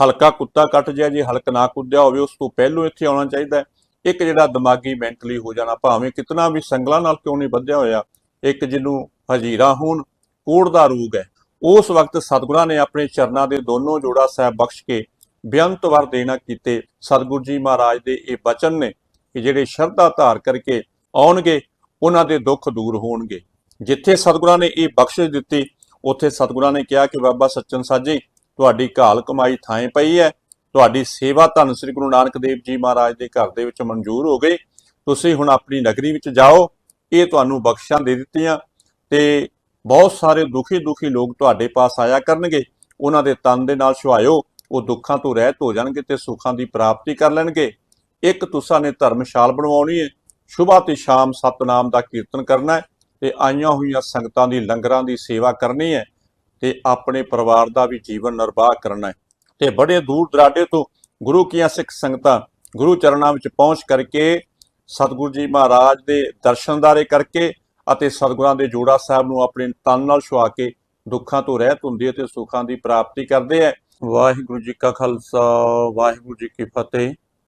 ਹਲਕਾ ਕੁੱਤਾ ਕੱਟ ਜਾਏ ਜੇ ਹਲਕ ਨਾ ਕੁੱਦਿਆ ਹੋਵੇ, ਉਸ ਤੋਂ ਪਹਿਲਾਂ ਇੱਥੇ ਆਉਣਾ ਚਾਹੀਦਾ ਇੱਕ ਜਿਹੜਾ ਦਿਮਾਗੀ, ਮੈਂਟਲੀ ਹੋ ਜਾਣਾ, ਭਾਵੇਂ ਕਿਤਨਾ ਵੀ ਸੰਗਲਾਂ ਨਾਲ ਕਿਉਂ ਨਹੀਂ ਵੱਧਿਆ ਹੋਇਆ, ਇੱਕ ਜਿਹਨੂੰ ਹਜੀਰਾ ਹੋਣ, ਕੋੜ ਦਾ ਰੂਗ ਹੈ। ਉਸ ਵਕਤ ਸਤਿਗੁਰਾਂ ਨੇ ਆਪਣੇ ਚਰਨਾਂ ਦੇ ਦੋਨੋਂ ਜੋੜਾ ਸਾਹਿਬ ਬਖਸ਼ ਕੇ ਬੇਅੰਤ ਵਰ ਦੇਣਾ ਕੀਤੇ। ਸਤਿਗੁਰੂ ਜੀ ਮਹਾਰਾਜ ਦੇ ਇਹ ਬਚਨ ਨੇ ਕਿ ਜਿਹੜੇ ਸ਼ਰਧਾ ਧਾਰ ਕਰਕੇ ਆਉਣਗੇ, ਉਹਨਾਂ ਦੇ ਦੁੱਖ ਦੂਰ ਹੋਣਗੇ। ਜਿੱਥੇ ਸਤਿਗੁਰਾਂ ਨੇ ਇਹ ਬਖਸ਼ਿਸ਼ ਦਿੱਤੀ, ਉੱਥੇ ਸਤਿਗੁਰਾਂ ਨੇ ਕਿਹਾ ਕਿ ਬਾਬਾ ਸੱਚਨ ਸਾਜੀ ਤੁਹਾਡੀ ਘਾਲ ਕਮਾਈ ਥਾਂ ਪਈ ਹੈ। ਤੁਹਾਡੀ ਸੇਵਾ ਧੰਨ ਸ੍ਰੀ ਗੁਰੂ ਨਾਨਕ ਦੇਵ ਜੀ ਮਹਾਰਾਜ ਦੇ ਘਰ ਦੇ ਵਿੱਚ ਮਨਜ਼ੂਰ ਹੋ ਗਈ ਤੁਸੀਂ ਹੁਣ ਆਪਣੀ ਨਗਰੀ ਵਿੱਚ ਜਾਓ। ਇਹ ਤੁਹਾਨੂੰ ਬਖਸ਼ਾਂ ਦੇ ਦਿੱਤੀਆਂ ਤੇ ਬਹੁਤ ਸਾਰੇ ਦੁਖੀ ਦੁਖੀ ਲੋਕ ਤੁਹਾਡੇ ਪਾਸ ਆਇਆ ਕਰਨਗੇ। ਉਹਨਾਂ ਦੇ ਤਨ ਦੇ ਨਾਲ ਛੁਹਾਇਓ। ਉਹ ਦੁੱਖਾਂ ਤੋਂ ਰਹਿਤ ਹੋ ਜਾਣਗੇ ਤੇ ਸੁੱਖਾਂ ਦੀ ਪ੍ਰਾਪਤੀ ਕਰ ਲੈਣਗੇ। ਇੱਕ ਤੁਸਾਂ ਨੇ ਧਰਮਸ਼ਾਲ ਬਣਵਾਉਣੀ ਹੈ। ਸੁਬਾਹ ਤੇ ਸ਼ਾਮ ਸਤਨਾਮ ਦਾ ਕੀਰਤਨ ਕਰਨਾ ਹੈ ਤੇ ਆਈਆਂ ਹੋਈਆਂ ਸੰਗਤਾਂ ਦੀ ਲੰਗਰਾਂ ਦੀ ਸੇਵਾ ਕਰਨੀ ਹੈ। ਤੇ ਆਪਣੇ ਪਰਿਵਾਰ ਦਾ ਵੀ ਜੀਵਨ ਨਿਰਵਾਹ ਕਰਨਾ ਹੈ। ਤੇ ਬੜੇ ਦੂਰ ਦਰਾਡੇ ਤੋਂ ਗੁਰੂ ਕੀਆਂ ਸਿੱਖ ਸੰਗਤਾਂ ਗੁਰੂ ਚਰਨਾਂ ਵਿੱਚ ਪਹੁੰਚ ਕਰਕੇ ਸਤਿਗੁਰੂ ਜੀ ਮਹਾਰਾਜ ਦੇ ਦਰਸ਼ਨਦਾਰੇ ਕਰਕੇ ਅਤੇ ਸਤਿਗੁਰਾਂ ਦੇ ਜੋੜਾ ਸਾਹਿਬ ਨੂੰ ਆਪਣੇ ਤਨ ਨਾਲ ਛੁਆ ਕੇ ਦੁੱਖਾਂ ਤੋਂ ਰਹਿਤ ਹੁੰਦੀ ਹੈ ਤੇ ਸੁੱਖਾਂ ਦੀ ਪ੍ਰਾਪਤੀ ਕਰਦੇ ਹੈ। ਵਾਹਿਗੁਰੂ ਜੀ ਕਾ ਖਾਲਸਾ, ਵਾਹਿਗੁਰੂ ਜੀ ਕੀ ਫਤਿਹ।